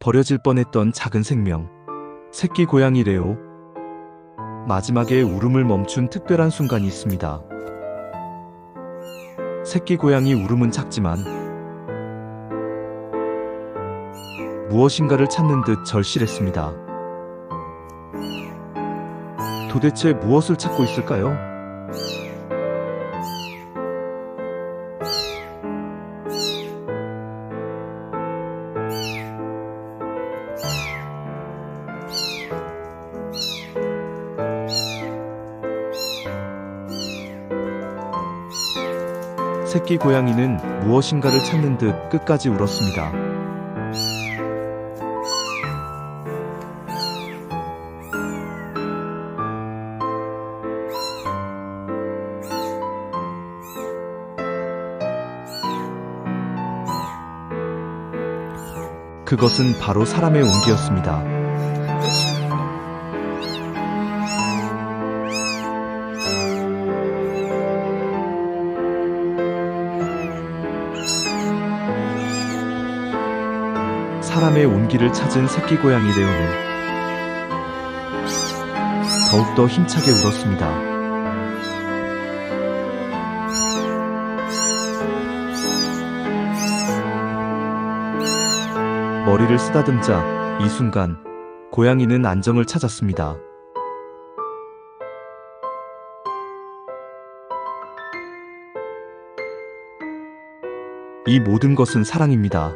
버려질 뻔했던 작은 생명. 새끼 고양이 레오. 마지막에 울음을 멈춘 특별한 순간이 있습니다. 새끼 고양이 울음은 작지만 무엇인가를 찾는 듯 절실했습니다. 도대체 무엇을 찾고 있을까요? 새끼 고양이는 무엇인가를 찾는 듯 끝까지 울었습니다. 그것은 바로 사람의 온기였습니다. 사람의 온기를 찾은 새끼 고양이 레오는 더욱더 힘차게 울었습니다. 머리를 쓰다듬자 이 순간 고양이는 안정을 찾았습니다. 이 모든 것은 사랑입니다.